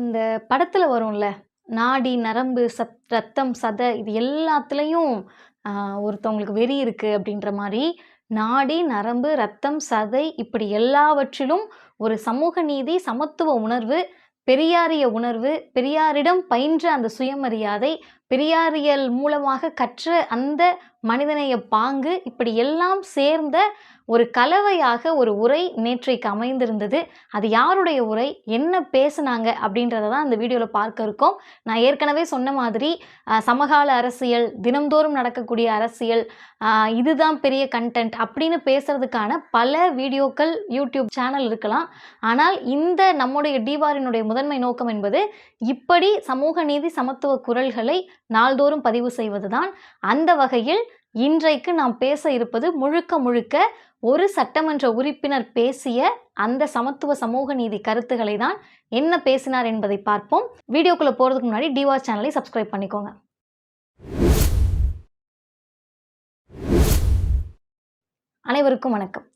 அந்த படத்தில் வரும்ல, நாடி, நரம்பு, சத் ரத்தம், சதை இது எல்லாத்துலேயும் ஒருத்தவங்களுக்கு வெறி இருக்குது அப்படின்ற மாதிரி நாடி, நரம்பு, ரத்தம், சதை இப்படி எல்லாவற்றிலும் ஒரு சமூக நீதி, சமத்துவ உணர்வு, பெரியாரிய உணர்வு, பெரியாரிடம் பயின்ற அந்த சுயமரியாதை, பெரியாரியல் மூலமாக கற்ற அந்த மனிதநேய பாங்கு, இப்படி எல்லாம் சேர்ந்த ஒரு கலவையாக ஒரு உரை நேற்றைக்கு அமைந்திருந்தது. அது யாருடைய உரை? என்ன பேசுனாங்க? அப்படின்றத தான் இந்த வீடியோவில் பார்க்க இருக்கோம். நான் ஏற்கனவே சொன்ன மாதிரி சமகால அரசியல், தினம்தோறும் நடக்கக்கூடிய அரசியல், இதுதான் பெரிய கண்டென்ட் அப்படின்னு பேசுறதுக்கான பல வீடியோக்கள் யூடியூப் சேனல் இருக்கலாம். ஆனால் இந்த நம்முடைய டிவாரினுடைய முதன்மை நோக்கம் என்பது, இப்படி சமூக நீதி, சமத்துவ குரல்களை நாள்தோறும் பதிவு செய்வதுதான். அந்த வகையில் இன்றைக்கு நாம் பேச இருப்பது முழுக்க முழுக்க ஒரு சட்டமன்ற உறுப்பினர் பேசிய அந்த சமத்துவ, சமூக நீதி கருத்துக்களை தான். என்ன பேசினார் என்பதை பார்ப்போம். வீடியோக்குள்ள போறதுக்கு முன்னாடி டிவாஸ் சேனலை சப்ஸ்கிரைப் பண்ணிக்கோங்க. அனைவருக்கும் வணக்கம்.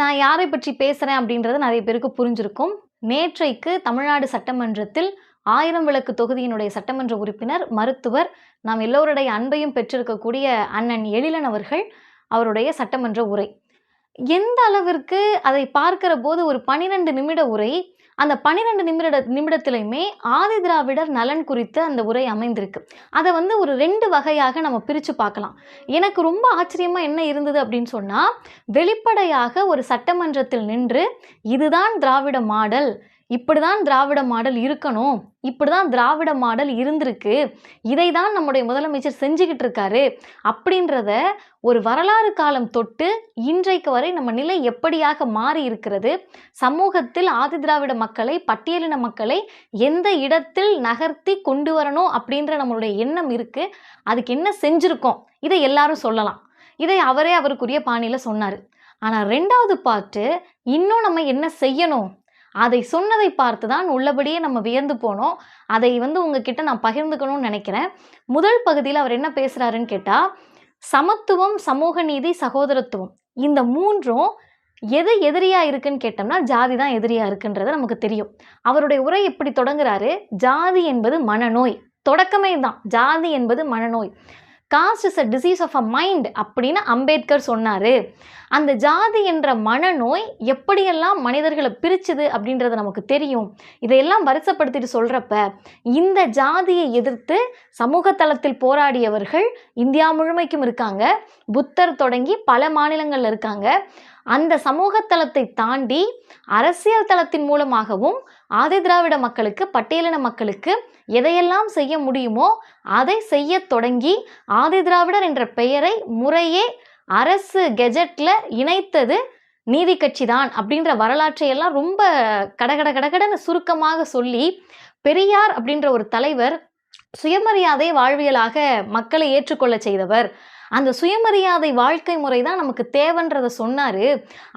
நான் யாரை பற்றி பேசுறேன் அப்படின்றது நிறைய பேருக்கு புரிஞ்சிருக்கும். நேற்றைக்கு தமிழ்நாடு சட்டமன்றத்தில் ஆயிரம் விளக்கு தொகுதியினுடைய சட்டமன்ற உறுப்பினர், மருத்துவர், நாம் எல்லோருடைய அன்பையும் பெற்றிருக்கக்கூடிய அண்ணன் எழிலன் அவர்கள், அவருடைய சட்டமன்ற உரை. எந்த அளவிற்கு அதை பார்க்கிறபோது ஒரு 12 நிமிட உரை. அந்த 12 நிமிட நிமிடத்துலையுமே ஆதி திராவிடர் நலன் குறித்த அந்த உரை அமைந்திருக்கு. அதை வந்து ஒரு ரெண்டு வகையாக நம்ம பிரித்து பார்க்கலாம். எனக்கு ரொம்ப ஆச்சரியமாக என்ன இருந்தது அப்படின்னு சொன்னால் வெளிப்படையாக ஒரு சட்டமன்றத்தில் நின்று, இதுதான் திராவிட மாடல், இப்படிதான் திராவிட மாடல் இருக்கணும், இப்படிதான் திராவிட மாடல் இருந்திருக்கு, இதை தான் நம்முடைய முதலமைச்சர் செஞ்சுக்கிட்டு இருக்காரு, அப்படின்றத ஒரு வரலாறு காலம் தொட்டு இன்றைக்கு வரை நம்ம நிலை எப்படியாக மாறி இருக்கிறது, சமூகத்தில் ஆதி திராவிட மக்களை, பட்டியலின மக்களை எந்த இடத்தில் நகர்த்தி கொண்டு வரணும் அப்படின்ற நம்மளுடைய எண்ணம் இருக்கு. அதுக்கு என்ன செஞ்சிருக்கோம்? இதை எல்லாரும் சொல்லலாம். இதை அவரே அவருக்குரிய பாணியில் சொன்னார் ஆனால் ரெண்டாவது பார்ட்டு, இன்னும் நம்ம என்ன செய்யணும்? அதை சொன்னதை பார்த்து தான் உள்ளபடியே நம்ம வியந்து போனோம். அதை வந்து உங்ககிட்ட நான் பகிர்ந்துக்கணும்னு நினைக்கிறேன் முதல் பகுதியில் அவர் என்ன பேசுகிறாருன்னு கேட்டால் சமத்துவம், சமூக நீதி, சகோதரத்துவம் இந்த மூன்றும் எது எதிரியா இருக்குன்னு கேட்டோம்னா, ஜாதி தான் எதிரியா இருக்குன்றது நமக்கு தெரியும். அவருடைய உரை இப்படி தொடங்குறாரு, "ஜாதி என்பது மனநோய்." தொடக்கமே தான் ஜாதி என்பது மனநோய். "Caste is a disease of a mind" அப்படின்னு அம்பேத்கர் சொன்னாரு. அந்த ஜாதி என்ற மனநோய் எப்படியெல்லாம் மனிதர்களை பிரிச்சுது அப்படின்றது நமக்கு தெரியும். இதையெல்லாம் வரிசைப்படுத்திட்டு சொல்கிறப்ப இந்த ஜாதியை எதிர்த்து சமூக தளத்தில் போராடியவர்கள் இந்தியா முழுமைக்கும் இருக்காங்க. புத்தர் தொடங்கி பல மாநிலங்களில் இருக்காங்க. அந்த சமூக தளத்தை தாண்டி அரசியல் தளத்தின் மூலமாகவும் ஆதிதிராவிட மக்களுக்கு, பட்டியலின மக்களுக்கு எதையெல்லாம் செய்ய முடியுமோ, அதை செய்ய தொடங்கி ஆதிதிராவிடர் என்ற பெயரை முறையே அரசு கெஜெட்ல இணைத்தது நீதி கட்சி தான் அப்படின்ற வரலாற்றை எல்லாம் ரொம்ப கடகட கடகடன்னு சுருக்கமாக சொல்லி, பெரியார் அப்படின்ற ஒரு தலைவர் சுயமரியாதை வாழ்வியலாக மக்களை ஏற்றுக்கொள்ளச் செய்தவர். அந்த சுயமரியாதை வாழ்க்கை முறை தான் நமக்கு தேவைன்றதை சொன்னார்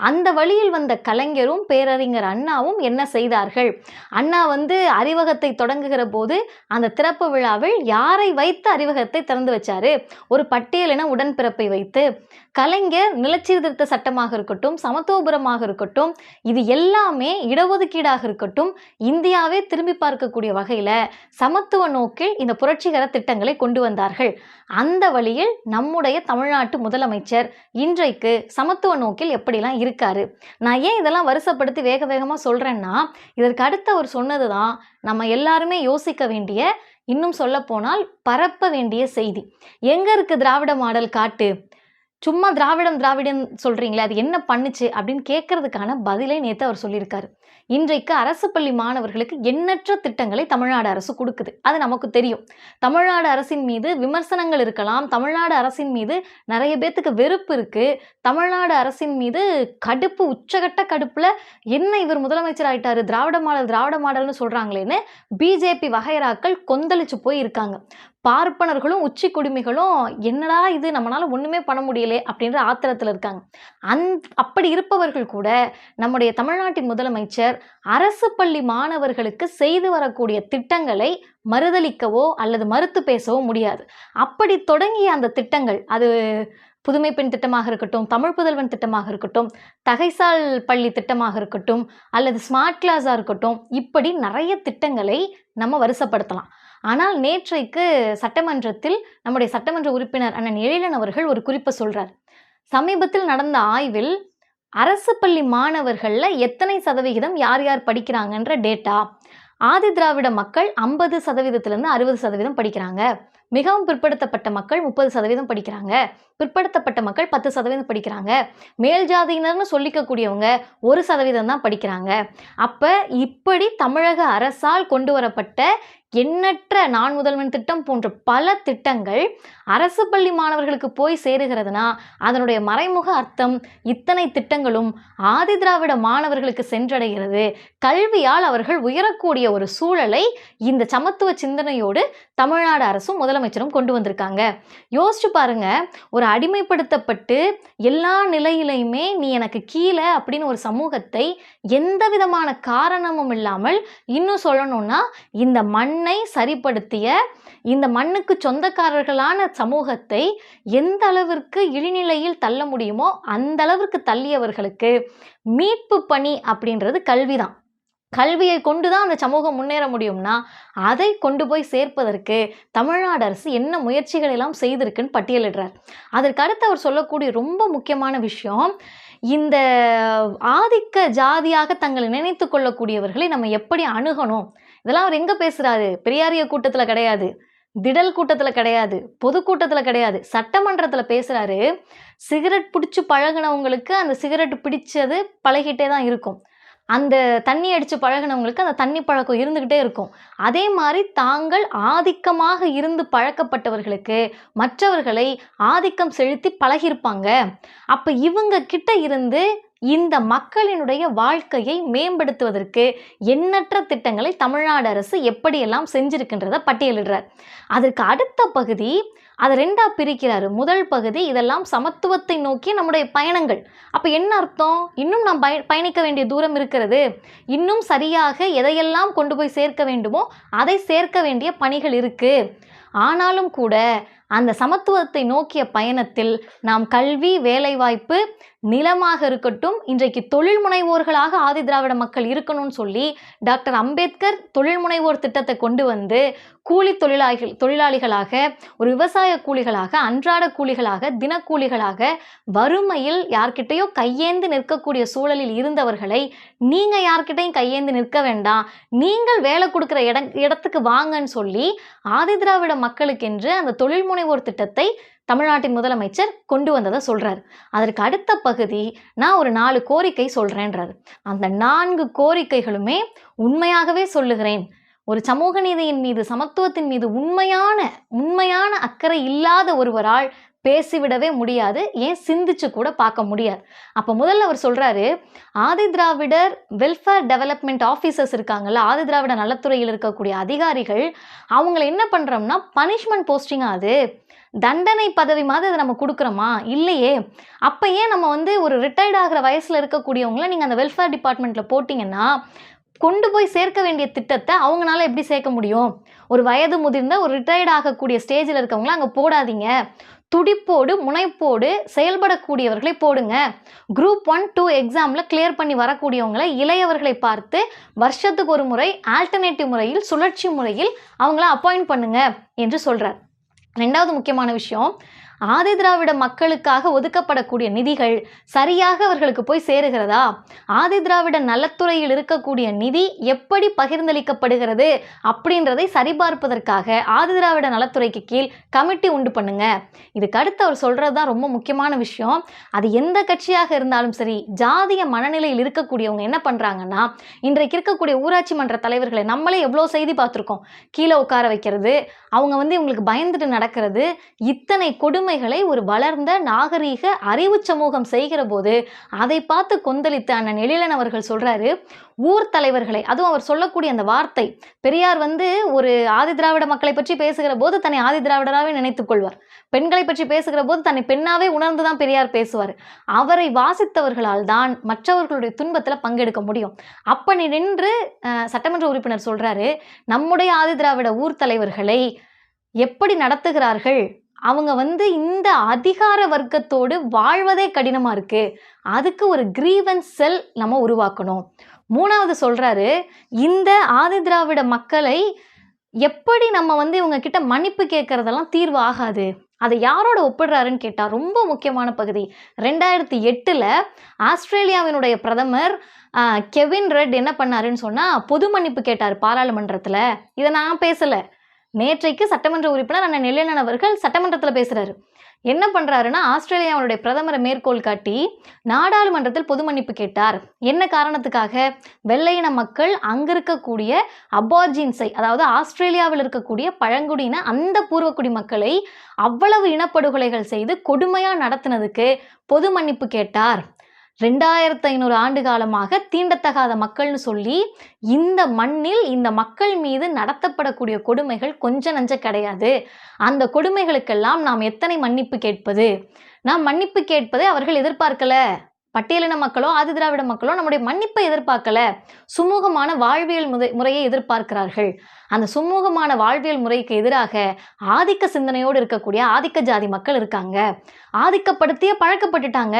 அந்த வழியில் வந்த கலைஞரும், பேரறிஞர் அண்ணாவும் என்ன செய்தார்கள்? அண்ணா வந்து அறிவகத்தை தொடங்குகிற போது, அந்த திறப்பு விழாவில் யாரை வைத்து அறிவகத்தை திறந்து வச்சாரு? ஒரு பட்டியலின உடன்பிறப்பை வைத்து. கலைஞர் நிலச்சீர்திருத்த சட்டமாக இருக்கட்டும், சமத்துவபுரமாக இருக்கட்டும், இது எல்லாமே இடஒதுக்கீடாக இருக்கட்டும், இந்தியாவே திரும்பி பார்க்கக்கூடிய வகையில் சமத்துவ நோக்கில் இந்த புரட்சிகர திட்டங்களை கொண்டு வந்தார்கள். அந்த வழியில் நம்முடைய நம்முடைய தமிழ்நாட்டு முதலமைச்சர் இன்றைக்கு சமத்துவ நோக்கில் எப்படிலாம் இருக்காரு? நான் ஏன் இதெல்லாம் வருஷப்படுத்தி வேக வேகமாக சொல்கிறேன்னா இதற்கு அடுத்து அவர் சொன்னது தான் நம்ம எல்லாருமே யோசிக்க வேண்டிய, இன்னும் சொல்லப்போனால் பரப்ப வேண்டிய செய்தி. எங்கே இருக்கு திராவிட மாடல் காட்டு? சும்மா திராவிடம், திராவிடம் சொல்கிறீங்களே அது என்ன பண்ணுச்சு? அப்படின்னு கேட்கறதுக்கான பதிலை நேற்று அவர் சொல்லியிருக்காரு. இன்றைக்கு அரசு பள்ளி மாணவர்களுக்கு எண்ணற்ற திட்டங்களை தமிழ்நாடு அரசு கொடுக்குது அது நமக்கு தெரியும். தமிழ்நாடு அரசின் மீது விமர்சனங்கள் இருக்கலாம். தமிழ்நாடு அரசின் மீது நிறைய பேர்த்துக்கு வெறுப்பு இருக்கு. தமிழ்நாடு அரசின் மீது கடுப்பு, உச்சகட்ட கடுப்புல, என்ன இவர் முதலமைச்சர் ஆயிட்டாரு, திராவிட மாடல், திராவிட மாடல்னு சொல்றாங்களேன்னு பிஜேபி வகையராக்கள் கொந்தளிச்சு போய் இருக்காங்க. பார்ப்பனர்களும், உச்சி குடிமைகளும் என்னடா இது நம்மளால ஒண்ணுமே பண்ண முடியலே அப்படின்ற ஆத்திரத்துல இருக்காங்க. அந் அப்படி இருப்பவர்கள் கூட, நம்முடைய தமிழ்நாட்டின் முதலமைச்சர் அரசு பள்ளி மாணவர்களுக்கு செய்து வரக்கூடிய திட்டங்களை மறுதலிக்கவோ அல்லது மறுத்து பேசவோ முடியாது. அப்படி தொடங்கிய அந்த திட்டங்கள், அது புதுமை பெண் திட்டமாக இருக்கட்டும் தமிழ் புதல்வன் திட்டமாக இருக்கட்டும் தகைசால் பள்ளி திட்டமாக இருக்கட்டும் அல்லது ஸ்மார்ட் கிளாஸாக இருக்கட்டும் இப்படி நிறைய திட்டங்களை நம்ம வரிசைப்படுத்தலாம் ஆனால் நேற்றைக்கு சட்டமன்றத்தில் நம்முடைய சட்டமன்ற உறுப்பினர் அண்ணன் எழிலன் அவர்கள் ஒரு குறிப்பை சொல்றார் சமீபத்தில் நடந்த ஆய்வில் அரசு பள்ளி மாணவர்களில் எத்தனை சதவிகிதம் யார் யார் படிக்கிறாங்கன்ற டேட்டா ஆதி திராவிட மக்கள் ஐம்பது சதவீதத்திலேருந்து அறுபது சதவீதம் படிக்கிறாங்க. மிகவும் பிற்படுத்தப்பட்ட மக்கள் முப்பது சதவீதம் படிக்கிறாங்க. பிற்படுத்தப்பட்ட மக்கள் பத்து சதவீதம் படிக்கிறாங்க. மேல் ஜாதியினர்னு சொல்லிக்கக்கூடியவங்க ஒரு சதவீதம் தான் படிக்கிறாங்க. அப்போ இப்படி தமிழக அரசால் கொண்டு வரப்பட்ட எண்ணற்ற நான் முதல்வன் திட்டம் போன்ற பல திட்டங்கள் அரசு பள்ளி மாணவர்களுக்கு போய் சேருகிறதுனா அதனுடைய மறைமுக அர்த்தம் இத்தனை திட்டங்களும் ஆதி திராவிட மாணவர்களுக்கு சென்றடைகிறது. கல்வியால் அவர்கள் உயரக்கூடிய ஒரு சூழலை இந்த சமத்துவ சிந்தனையோடு தமிழ்நாடு அரசும் முதலமைச்சரும் கொண்டு வந்திருக்காங்க. யோசிச்சு பாருங்க ஒரு அடிமைப்படுத்தப்பட்டு எல்லா நிலையிலையுமே நீ எனக்கு கீழே அப்படின்னு ஒரு சமூகத்தை எந்த விதமான காரணமும் இல்லாமல் இன்னும் சொல்லணும்னா இந்த மண் மண்ணை சரிப்படுத்திய இந்த மண்ணுக்கு சொந்தக்காரர்களான சமூகத்தை எந்த அளவிற்கு இழிநிலையில் தள்ள முடியுமோ அந்த அளவிற்கு தள்ளியவர்களுக்கு மீட்பு பணி அப்படின்றது கல்விதான். கல்வியை கொண்டு தான் அந்த சமூகம் முன்னேற முடியும்னா அதை கொண்டு போய் சேர்ப்பதற்கு தமிழ்நாடு அரசு என்ன முயற்சிகள் எல்லாம் செய்திருக்குன்னு பட்டியலிடுறார். அதற்கு அடுத்து அவர் சொல்லக்கூடிய ரொம்ப முக்கியமான விஷயம் இந்த ஆதிக்க ஜாதியாக தங்களை நினைத்து கொள்ளக்கூடியவர்களை நம்ம எப்படி அணுகணும்? இதெல்லாம் அவர் எங்கே பேசுகிறாரு பெரியாரிய கூட்டத்தில் கிடையாது. திடல் கூட்டத்தில் கிடையாது. பொதுக்கூட்டத்தில் கிடையாது. சட்டமன்றத்தில் பேசுகிறாரு சிகரெட் பிடிச்சி பழகினவங்களுக்கு அந்த சிகரெட் பிடிச்சது பழகிட்டே தான் இருக்கும். அந்த தண்ணி அடித்து பழகினவங்களுக்கு அந்த தண்ணி பழக்கம் இருந்துக்கிட்டே இருக்கும். அதே மாதிரி தாங்கள் ஆதிக்கமாக இருந்து பழக்கப்பட்டவர்களுக்கு மற்றவர்களை ஆதிக்கம் செலுத்தி பழகியிருப்பாங்க. அப்போ இவங்க கிட்ட இருந்து இந்த மக்களினுடைய வாழ்க்கையை மேம்படுத்துவதற்கு எண்ணற்ற திட்டங்களை தமிழ்நாடு அரசு எப்படியெல்லாம் செஞ்சிருக்கின்றத பட்டியலிடுறார். அதற்கு அடுத்த பகுதி அதை ரெண்டாக பிரிக்கிறாரு. முதல் பகுதி இதெல்லாம் சமத்துவத்தை நோக்கி நம்முடைய பயணங்கள். அப்போ என்ன அர்த்தம்? இன்னும் நாம் பய பயணிக்க வேண்டிய தூரம் இருக்கிறது. இன்னும் சரியாக எதையெல்லாம் கொண்டு போய் சேர்க்க வேண்டுமோ அதை சேர்க்க வேண்டிய பணிகள் இருக்குது ஆனாலும் கூட அந்த சமத்துவத்தை நோக்கிய பயணத்தில் நாம் கல்வி வேலைவாய்ப்பு நிலமாக இருக்கட்டும் இன்றைக்கு தொழில் முனைவோர்களாக ஆதி திராவிட மக்கள் இருக்கணும்னு சொல்லி டாக்டர் அம்பேத்கர் தொழில் முனைவோர் திட்டத்தை கொண்டு வந்து கூலி தொழிலாளிகள் தொழிலாளிகளாக ஒரு விவசாய கூலிகளாக அன்றாட கூலிகளாக தினக்கூலிகளாக வறுமையில் யார்கிட்டயோ கையேந்து நிற்கக்கூடிய சூழலில் இருந்தவர்களை நீங்கள் யார்கிட்டையும் கையேந்து நிற்க வேண்டாம். நீங்கள் வேலை கொடுக்குற இட இடத்துக்கு வாங்கன்னு சொல்லி ஆதி திராவிட மக்களுக்கென்று அந்த தொழில் முனைவோர் திட்டத்தை தமிழ்நாட்டின் முதலமைச்சர் கொண்டு வந்ததை சொல்கிறார் அதற்கு அடுத்த பகுதி நான் ஒரு நாலு கோரிக்கை சொல்கிறேன்றார் அந்த நான்கு கோரிக்கைகளுமே உண்மையாகவே சொல்லுகிறேன். ஒரு சமூக நீதியின் மீது சமத்துவத்தின் மீது உண்மையான உண்மையான அக்கறை இல்லாத ஒருவரால் பேசிவிடவே முடியாது ஏன் சிந்திச்சு கூட பார்க்க முடியாது. அப்போ முதல்ல அவர் சொல்கிறாரு Adi Dravidar welfare development officers இருக்காங்கல்ல ஆதி திராவிட நலத்துறையில் இருக்கக்கூடிய அதிகாரிகள் அவங்கள என்ன பண்ணுறோம்னா பனிஷ்மெண்ட் போஸ்டிங்காக அது? தண்டனை பதவி மாதிரி அதை நம்ம கொடுக்குறோமா? இல்லையே. அப்போ ஏன் நம்ம வந்து ஒரு ரிட்டையர்ட் ஆகிற வயசில் இருக்கக்கூடியவங்கள நீங்கள் அந்த வெல்ஃபேர் டிபார்ட்மெண்ட்டில் போட்டிங்கன்னா கொண்டு போய் சேர்க்க வேண்டிய திட்டத்தை அவங்களால எப்படி சேர்க்க முடியும்? ஒரு வயது முதிர்ந்த ஒரு ரிட்டையர்ட் ஆகக்கூடிய ஸ்டேஜில் இருக்கவங்கள அங்கே போடாதீங்க. துடிப்போடு முனைப்போடு செயல்படக்கூடியவர்களை போடுங்க. குரூப் ஒன் டூ எக்ஸாமில் கிளியர் பண்ணி வரக்கூடியவங்களை இளையவர்களை பார்த்து வருஷத்துக்கு ஒரு முறை ஆல்டர்னேட்டிவ் முறையில் சுழற்சி முறையில் அவங்கள அப்பாயிண்ட் பண்ணுங்க என்று சொல்கிறார் ரெண்டாவது முக்கியமான விஷயம் ஆதி திராவிட மக்களுக்காக ஒதுக்கப்படக்கூடிய நிதிகள் சரியாக அவர்களுக்கு போய் சேருகிறதா? ஆதி திராவிட நலத்துறையில் இருக்கக்கூடிய நிதி எப்படி பகிர்ந்தளிக்கப்படுகிறது அப்படின்றதை சரிபார்ப்பதற்காக ஆதி திராவிட நலத்துறைக்கு கீழ் கமிட்டி உண்டு பண்ணுங்க. இதுக்கு அடுத்து அவர் சொல்கிறது தான் ரொம்ப முக்கியமான விஷயம். அது எந்த கட்சியாக இருந்தாலும் சரி ஜாதிய மனநிலையில் இருக்கக்கூடியவங்க என்ன பண்ணுறாங்கன்னா இன்றைக்கு இருக்கக்கூடிய ஊராட்சி மன்ற தலைவர்களை நம்மளே எவ்வளோ செய்தி பார்த்துருக்கோம். கீழே உட்கார வைக்கிறது அவங்க வந்து இவங்களுக்கு பயந்துட்டு நடக்கிறது இத்தனை கொடுமைகளை ஒரு வளர்ந்த நாகரீக அறிவு சமூகம் செய்கிற போது அதை பார்த்து கொந்தளித்த அண்ணன் எழிலன் அவர்கள் சொல்றாரு ஊர் தலைவர்களை அதுவும் அவர் சொல்லக்கூடிய அந்த வார்த்தை பெரியார் வந்து ஒரு ஆதி திராவிட மக்களை பற்றி பேசுகிற போது தன்னை ஆதி திராவிடராகவே நினைத்துக் கொள்வார். பெண்களை பற்றி பேசுகிற போது தன்னை பெண்ணாவே உணர்ந்து தான் பெரியார் பேசுவார். அவரை வாசித்தவர்களால் தான் மற்றவர்களுடைய துன்பத்தில் பங்கெடுக்க முடியும். அப்படி நின்று சட்டமன்ற உறுப்பினர் சொல்றாரு நம்முடைய ஆதி திராவிட ஊர் தலைவர்களை எப்படி நடத்துகிறார்கள்? அவங்க வந்து இந்த அதிகார வர்க்கத்தோடு வாழ்வதே கடினமாக இருக்குது அதுக்கு ஒரு கிரீவன்ஸ் செல் நம்ம உருவாக்கணும். மூணாவது சொல்கிறாரு இந்த ஆதி திராவிட மக்களை எப்படி நம்ம வந்து இவங்க கிட்ட மன்னிப்பு கேட்கறதெல்லாம் தீர்வு ஆகாது? அதை யாரோட ஒப்பிடுறாருன்னு கேட்டால் ரொம்ப முக்கியமான பகுதி. ரெண்டாயிரத்தி எட்டில் ஆஸ்திரேலியாவினுடைய பிரதமர் கெவின் ரெட் என்ன பண்ணாருன்னு சொன்னால் பொது மன்னிப்பு கேட்டார் பாராளுமன்றத்தில். இதை நான் பேசலை. நேற்றைக்கு சட்டமன்ற உறுப்பினர் அண்ணன் நெல்லையன் அவர்கள் சட்டமன்றத்தில் பேசுகிறாரு என்ன பண்ணுறாருன்னா ஆஸ்திரேலியாவுடைய பிரதமரை மேற்கோள் காட்டி நாடாளுமன்றத்தில் பொது மன்னிப்பு கேட்டார். என்ன காரணத்துக்காக? வெள்ளையின மக்கள் அங்கே இருக்கக்கூடிய அபார்ஜின்ஸை அதாவது ஆஸ்திரேலியாவில் இருக்கக்கூடிய பழங்குடியின அந்த பூர்வக்குடி மக்களை அவ்வளவு இனப்படுகொலைகள் செய்து கொடுமையாக நடத்தினதுக்கு பொது மன்னிப்பு கேட்டார். ரெண்டாயிரத்து ஐநூறு ஆண்டு காலமாக தீண்டத்தகாத மக்கள்னு சொல்லி இந்த மண்ணில் இந்த மக்கள் மீது நடத்தப்படக்கூடிய கொடுமைகள் கொஞ்சம் நஞ்ச கிடையாது. அந்த கொடுமைகளுக்கெல்லாம் நாம் எத்தனை மன்னிப்பு கேட்பது? நாம் மன்னிப்பு கேட்பதை அவர்கள் எதிர்பார்க்கல. பட்டியலின மக்களோ ஆதி திராவிட மக்களோ நம்முடைய மன்னிப்பை எதிர்பார்க்கல. சுமூகமான வாழ்வியல் முறை முறையை எதிர்பார்க்கிறார்கள். அந்த சுமூகமான வாழ்வியல் முறைக்கு எதிராக ஆதிக்க சிந்தனையோடு இருக்கக்கூடிய ஆதிக்க ஜாதி மக்கள் இருக்காங்க. ஆதிக்கப்படுத்தியே பழக்கப்பட்டுட்டாங்க.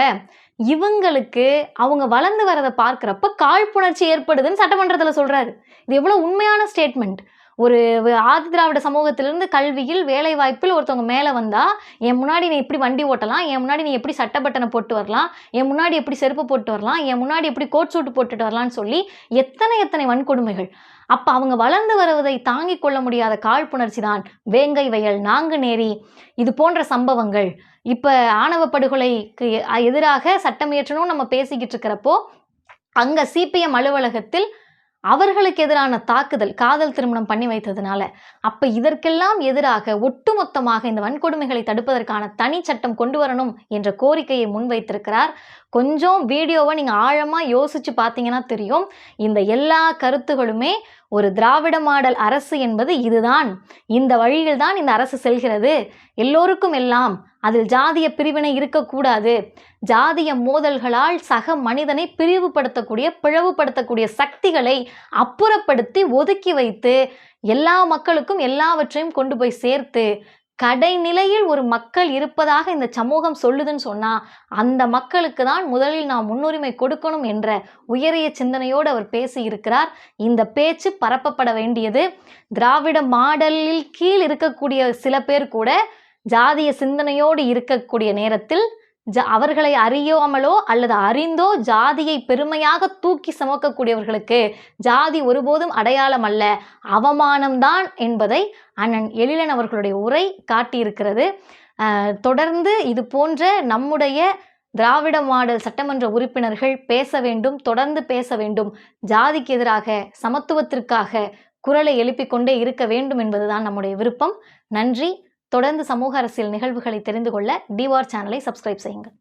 இவங்களுக்கு அவங்க வளர்ந்து வரதை பார்க்குறப்ப காழ்ப்புணர்ச்சி ஏற்படுதுன்னு சட்டமன்றத்தில் சொல்கிறாரு இது எவ்வளோ உண்மையான ஸ்டேட்மெண்ட் ஒரு ஆதி திராவிட சமூகத்திலிருந்து கல்வியில் வேலை வாய்ப்பில் ஒருத்தவங்க மேலே வந்தால் என் முன்னாடி நீ எப்படி வண்டி ஓட்டலாம்? என் முன்னாடி நீ எப்படி சட்ட பட்டனை போட்டு வரலாம்? என் முன்னாடி எப்படி செருப்பு போட்டு வரலாம்? என் முன்னாடி எப்படி கோட் சூட்டு போட்டுட்டு வரலாம்னு சொல்லி எத்தனை எத்தனை வன்கொடுமைகள். அப்போ அவங்க வளர்ந்து வருவதை தாங்கிக் கொள்ள முடியாத காழ்ப்புணர்ச்சி தான் வேங்கை வயல் நாங்குநேரி இது போன்ற சம்பவங்கள். இப்போ ஆணவ படுகொலைக்கு எ- எதிராக சட்டம் இயற்றணும் நம்ம பேசிக்கிட்டு இருக்கிறப்போ அங்கே சிபிஎம் அலுவலகத்தில் அவர்களுக்கு எதிரான தாக்குதல் காதல் திருமணம் பண்ணி வைத்ததுனால அப்ப இதற்கெல்லாம் எதிராக ஒட்டுமொத்தமாக இந்த வன்கொடுமைகளை தடுப்பதற்கான தனி சட்டம் கொண்டு வரணும் என்ற கோரிக்கையை முன்வைத்திருக்கிறார் கொஞ்சம் வீடியோவை நீங்கள் ஆழமாக யோசித்து பார்த்தீங்கன்னா தெரியும். இந்த எல்லா கருத்துகளுமே ஒரு திராவிட மாடல் அரசு என்பது இதுதான். இந்த வழியில் தான் இந்த அரசு செல்கிறது. எல்லோருக்கும் எல்லாம் அதில் ஜாதிய பிரிவினை இருக்கக்கூடாது. ஜாதிய மோதல்களால் சக மனிதனை பிரிவுபடுத்தக்கூடிய பிளவுபடுத்தக்கூடிய சக்திகளை அப்புறப்படுத்தி ஒதுக்கி வைத்து எல்லா மக்களுக்கும் எல்லாவற்றையும் கொண்டு போய் சேர்த்து கடைநிலையில் ஒரு மக்கள் இருப்பதாக இந்த சமூகம் சொல்லுதுன்னு சொன்னா அந்த மக்களுக்கு தான் முதலில் நாம் முன்னுரிமை கொடுக்கணும் என்ற உயரிய சிந்தனையோடு அவர் பேசி இருக்கிறார் இந்த பேச்சு பரப்பப்பட வேண்டியது திராவிட மாடலில் கீழ் இருக்கக்கூடிய சில பேர் கூட ஜாதிய சிந்தனையோடு இருக்கக்கூடிய நேரத்தில் அவர்களை அறியாமலோ அல்லது அறிந்தோ ஜாதியை பெருமையாக தூக்கி சுமக்கக்கூடியவர்களுக்கு ஜாதி ஒருபோதும் அடையாளம் அல்ல. அவமானம்தான் என்பதை அண்ணன் எழிலன் அவர்களுடைய உரை காட்டியிருக்கிறது. தொடர்ந்து இது போன்ற நம்முடைய திராவிட மாடல் சட்டமன்ற உறுப்பினர்கள் பேச வேண்டும் தொடர்ந்து பேச வேண்டும். ஜாதிக்கு எதிராக சமத்துவத்திற்காக குரலை எழுப்பிக்கொண்டே இருக்க வேண்டும் என்பதுதான் நம்முடைய விருப்பம். நன்றி. தொடர்ந்து சமூக அரசியல் நிகழ்வுகளை தெரிந்து கொள்ள டிவார் சேனலை சப்ஸ்கிரைப் செய்யுங்கள்.